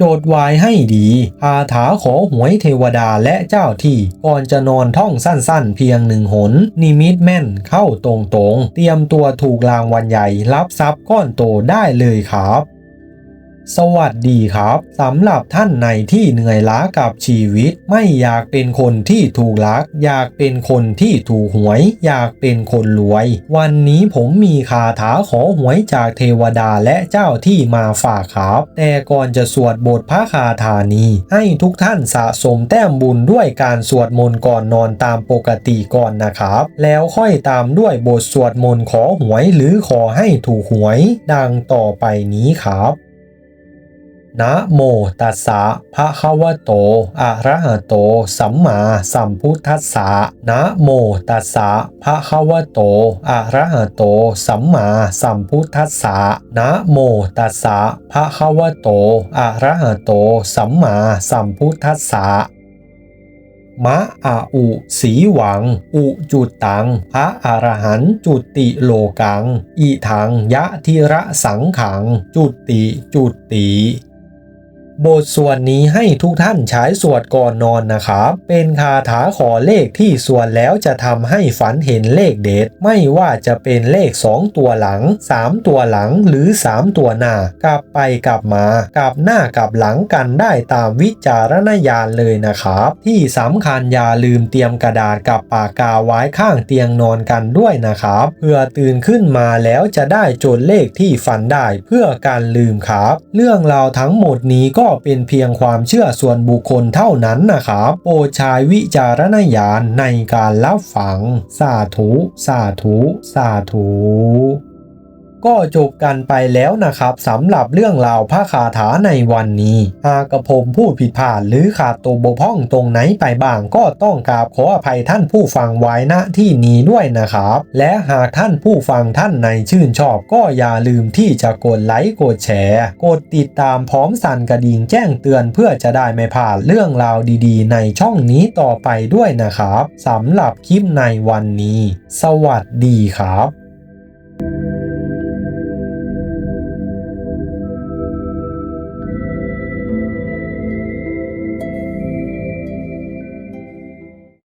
โจทย์ไว้ให้ดีคาถาขอหวยเทวดาและเจ้าที่ก่อนจะนอนท่องสั้นๆ เพียงหนึ่งหน นิมิตแม่นเข้าตรงๆ เตรียมตัวถูกรางวัลใหญ่รับทรัพย์ก้อนโตได้เลยครับ สวัสดีครับสำหรับท่านในที่เหนื่อยล้ากับชีวิต ไม่อยากเป็นคนที่ถูกลัก อยากเป็นคนที่ถูกหวย อยากเป็นคนรวย วันนี้ผมมีคาถาขอหวยจากเทวดาและเจ้าที่มาฝากครับ แต่ก่อนจะสวดบทพระคาถานี้ให้ทุกท่านสะสมแต้มบุญด้วยการสวดมนต์ก่อนนอนตามปกติก่อนนะครับ แล้วค่อยตามด้วยบทสวดมนต์ขอหวยหรือขอให้ถูกหวย ดังต่อไปนี้ครับ นะโมตัสสะภะคะวะโต อะระหะโต สัมมาสัมพุทธัสสะนะโมตัสสะภะคะวะโต อะระหะโต สัมมาสัมพุทธัสสะนะโมตัสสะภะคะวะโต อะระหะโต สัมมาสัมพุทธัสสะมะอาอุสีหวัง อุจุดตัง พระอรหันต์จุติโลกัง อีทังยะทิระสังขัง จุติจุติ บทส่วนนี้ให้ทุกท่านใช้สวดก่อนนอนนะครับ เป็นคาถาขอเลขที่สวดแล้วจะทำให้ฝันเห็นเลขเด็ด ไม่ว่าจะเป็นเลข 2 ตัวหลัง 3 ตัวหลังหรือ 3 ตัวหน้า กลับไปกลับมากลับหน้ากลับหลังกันได้ตามวิจารณญาณเลยนะครับ ที่สำคัญอย่าลืมเตรียมกระดาษกับปากกาไว้ข้างเตียงนอนกันด้วยนะครับ เพื่อตื่นขึ้นมาแล้วจะได้จดเลขที่ฝันได้เพื่อการลืมครับ เรื่องราวทั้งหมดนี้ก็เป็นเพียงความเชื่อส่วนบุคคลเท่านั้นนะครับโปรดใช้วิจารณญาณในการรับฟัง สาธุ สาธุ สาธุ ก็จบกันไปแล้วนะครับสำหรับเรื่องราวพระคาถาในวันนี้ หากกระผมพูดผิดพลาดหรือขาดตัวบกพร่องตรงไหนไปบ้างก็ต้องกราบขออภัยท่านผู้ฟังไว้ณที่นี้ด้วยนะครับ และหากท่านผู้ฟังท่านในชื่นชอบก็อย่าลืมที่จะกดไลค์กดแชร์ กดติดตามพร้อมสั่นกระดิ่งแจ้งเตือนเพื่อจะได้ไม่พลาดเรื่องราวดีๆ ในช่องนี้ต่อไปด้วยนะครับสำหรับคลิปในวันนี้ สวัสดีครับ